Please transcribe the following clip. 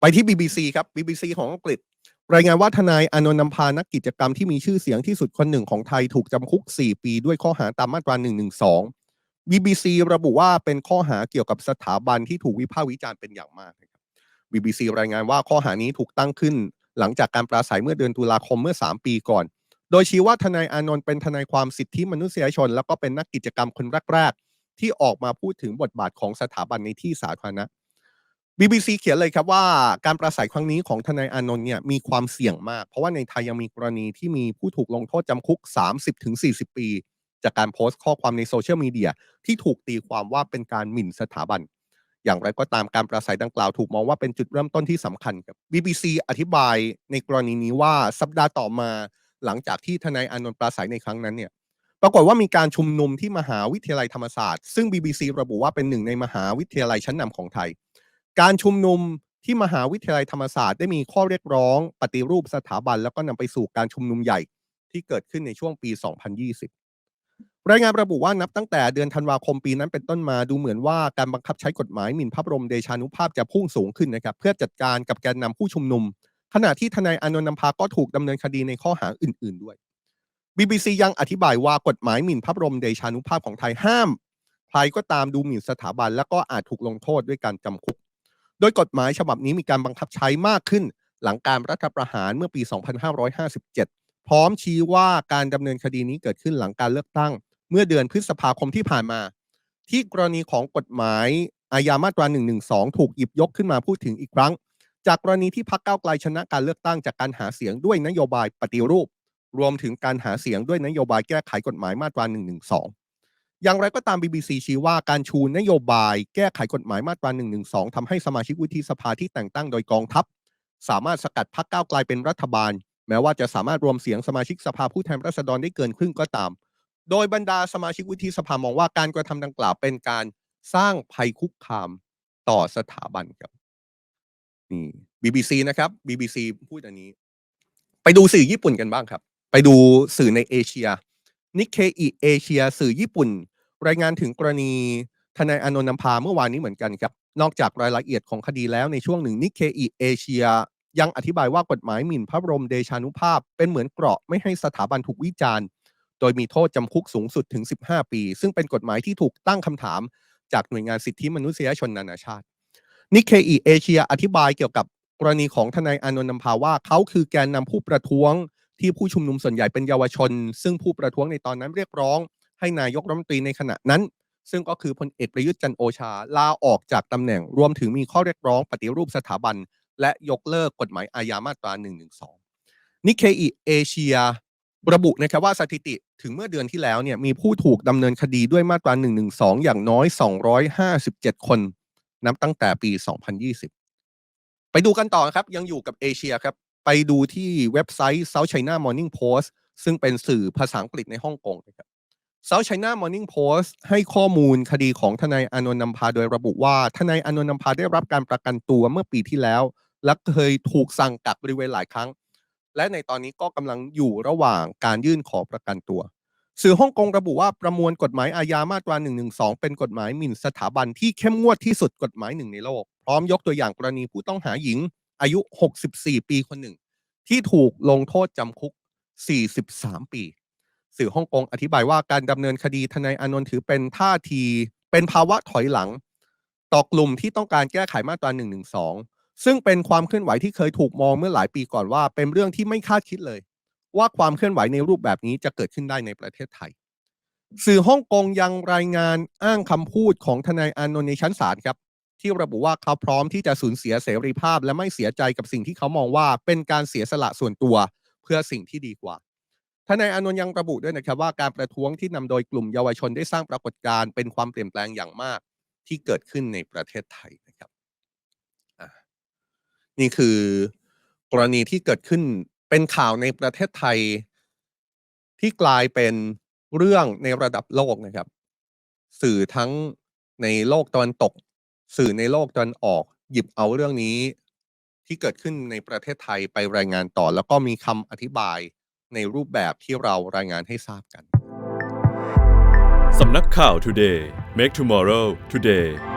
ไปที่ BBC ครับ BBC ของอังกฤษ รายงานว่าทนายอานนท์นำพานักกิจกรรมที่มีชื่อเสียงที่สุดคนหนึ่งของไทยถูกจำคุก 4 ปีด้วยข้อหาตามมาตรา 112 BBC ระบุว่าเป็นข้อหาเกี่ยวกับสถาบันที่ถูกวิพากษ์วิจารณ์เป็นอย่างมากนะครับ BBC รายงานว่าข้อหานี้ถูกตั้งขึ้น หลังจากการปราศัยเมื่อเดือนตุลาคมเมื่อ 3 ปีก่อน โดยชี้ว่าทนายอานนท์เป็นทนายความสิทธิมนุษยชน แล้วก็เป็นนักกิจกรรมคนแรกๆที่ออกมาพูดถึงบทบาทของสถาบันในที่สาธารณะ BBC เขียนเลยครับว่าการประสัยครั้งนี้ของทนายอานนท์เนี่ยมีความเสี่ยงมาก เพราะว่าในไทยยังมีกรณีที่มีผู้ถูกลงโทษจำคุก 30-40 ปี จากการโพสต์ข้อความในโซเชียลมีเดียที่ถูกตีความว่าเป็นการหมิ่นสถาบัน อย่างไรก็ตามการประสัยดังกล่าวถูกมองว่าเป็นจุดเริ่มต้นที่สำคัญครับ BBC อธิบายในกรณีนี้ว่าสัปดาห์ต่อมา หลังจากที่ทนายอานนท์ปราศัยในครั้งนั้นเนี่ยปรากฏว่ามีการชุมนุมที่มหาวิทยาลัยธรรมศาสตร์ ซึ่ง BBC ระบุว่าเป็นหนึ่งในมหาวิทยาลัยชั้นนำของไทย การชุมนุมที่มหาวิทยาลัยธรรมศาสตร์ได้มีข้อเรียกร้องปฏิรูปสถาบัน แล้วก็นำไปสู่การชุมนุมใหญ่ที่เกิดขึ้นในช่วงปี 2020 รายงานระบุว่านับตั้งแต่เดือนธันวาคมปีนั้นเป็นต้นมาดูเหมือนว่าการบังคับใช้กฎหมายหมิ่นพระบรมเดชานุภาพจะพุ่งสูงขึ้นนะครับเพื่อจัดการกับแกนนำผู้ชุมนุม ขณะที่ทนายอนนท์นำพาก็ถูกดำเนินคดีในข้อหาอื่น ๆ ด้วย BBC ยังอธิบายว่ากฎหมายหมิ่นพระบรมเดชานุภาพของไทยห้ามใครก็ตามดูหมิ่นสถาบัน แล้วก็อาจถูกลงโทษด้วยการจำคุก โดยกฎหมายฉบับนี้มีการบังคับใช้มากขึ้น หลังการรัฐประหารเมื่อปี 2557 พร้อมชี้ว่าการดำเนินคดีนี้เกิดขึ้นหลังการเลือกตั้ง เมื่อเดือนพฤษภาคมที่ผ่านมา ที่กรณีของกฎหมายอาญามาตรา 112 ถูกหยิบยกขึ้นมาพูดถึงอีกครั้ง จากกรณีที่พรรคก้าวไกลชนะการเลือกตั้งจากการหาเสียงด้วยนโยบายปฏิรูป รวมถึงการหาเสียงด้วยนโยบายแก้ไขกฎหมายมาตรา 112 อย่างไรก็ตาม BBC ชี้ว่าการชูนโยบายแก้ไขกฎหมายมาตรา112ทำให้สมาชิกวุฒิสภาที่แต่งตั้งโดยกองทัพ สามารถสกัดพรรคก้าวไกลเป็นรัฐบาล แม้ว่าจะสามารถรวมเสียงสมาชิกสภาผู้แทนราษฎรได้เกินครึ่งก็ตาม โดยบรรดาสมาชิกวุฒิสภามองว่าการกระทำดังกล่าวเป็นการสร้างภัยคุกคามต่อสถาบันครับนี่ BBC นะครับ BBC พูดอันนี้ ไปดูสื่อญี่ปุ่นกันบ้างครับ ไปดูสื่อในเอเชียนิเคอิเอเชียสื่อญี่ปุ่น รายงานถึงกรณีทนายอนนท์นำพาเมื่อวานนี้เหมือนกันครับ นอกจากรายละเอียดของคดีแล้วในช่วงหนึ่งนิเคอิเอเชียยังอธิบายว่ากฎหมายหมิ่นพระบรมเดชานุภาพ เป็นเหมือนเกราะไม่ให้สถาบันถูกวิจารณ์ โดยมีโทษจำคุกสูงสุดถึง 15 ปี ซึ่งเป็นกฎหมายที่ถูกตั้งคำถาม จากหน่วยงานสิทธิมนุษยชนนานาชาตินิเคอิเอเชียอธิบายเกี่ยวกับกรณีของทนายอนนท์นำพาว่าเขาคือแกนนำผู้ประท้วงที่ผู้ชุมนุมส่วนใหญ่เป็นเยาวชน ซึ่งผู้ประท้วงในตอนนั้นเรียกร้อง ให้นายกรัฐมนตรีในขณะนั้น ซึ่งก็คือพลเอกประยุทธ์จันโอชาลาออกจากตำแหน่งรวมถึงมีข้อเรียกร้องปฏิรูปสถาบัน และยกเลิกกฎหมายอาญามาตรา 112 นิเคอิเอเชียระบุนะครับว่าสถิติถึงเมื่อเดือนที่แล้วเนี่ยมีผู้ถูกดำเนินคดีด้วยมาตรา 112 อย่างน้อย 257 คนนับตั้งแต่ปี 2020 ไปดูกันต่อครับ ยังอยู่กับเอเชียครับ ไปดูที่เว็บไซต์ South China Morning Post ซึ่งเป็นสื่อภาษาอังกฤษในฮ่องกงนะครับ South China Morning Post ให้ข้อมูลคดีของทนายอานนท์นำพาโดยระบุว่าทนายอานนท์นำพาได้รับการประกันตัวเมื่อปีที่แล้ว และเคยถูกสั่งกักบริเวณหลายครั้ง และในตอนนี้ก็กำลังอยู่ระหว่างการยื่นขอประกันตัว สื่อฮ่องกงระบุว่าประมวลกฎหมายอาญามาตรา 112 เป็นกฎหมายหมิ่นสถาบันที่เข้มงวดที่สุดกฎหมายหนึ่งในโลก พร้อมยกตัวอย่างกรณีผู้ต้องหาหญิง อายุ 64 ปีคนหนึ่ง ที่ถูกลงโทษจำคุก 43 ปี สื่อฮ่องกงอธิบายว่าการดำเนินคดีทนายอานนท์ถือเป็นท่าที เป็นภาวะถอยหลัง ต่อกลุ่มที่ต้องการแก้ไขมาตรา112ซึ่งเป็นความเคลื่อนไหวที่เคยถูกมองเมื่อหลายปีก่อนว่า เป็นเรื่องที่ไม่คาดคิดเลย ว่าความเคลื่อนไหวในรูปแบบนี้จะเกิดขึ้นได้ในประเทศไทย สื่อฮ่องกงยังรายงานอ้างคำพูดของทนายอานนท์ในชั้นศาลครับ ที่ระบุว่าเขาพร้อมที่จะสูญเสียเสรีภาพ และไม่เสียใจกับสิ่งที่เขามองว่าเป็นการเสียสละส่วนตัวเพื่อสิ่งที่ดีกว่า ทนายอานนท์ยังระบุด้วยนะครับว่าการประท้วงที่นำโดยกลุ่มเยาวชนได้สร้างปรากฏการณ์เป็นความเปลี่ยนแปลงอย่างมากที่เกิดขึ้นในประเทศไทยนะครับนี่คือกรณีที่เกิดขึ้นเป็นข่าวในประเทศไทย ที่กลายเป็นเรื่องในระดับโลกนะครับ สื่อทั้งในโลกตะวันตก สื่อในโลกตะวันออก หยิบเอาเรื่องนี้ที่เกิดขึ้นในประเทศไทยไปรายงานต่อ แล้วก็มีคำอธิบาย ในรูปแบบที่เรารายงานให้ทราบกัน สำนักข่าว Today Make Tomorrow Today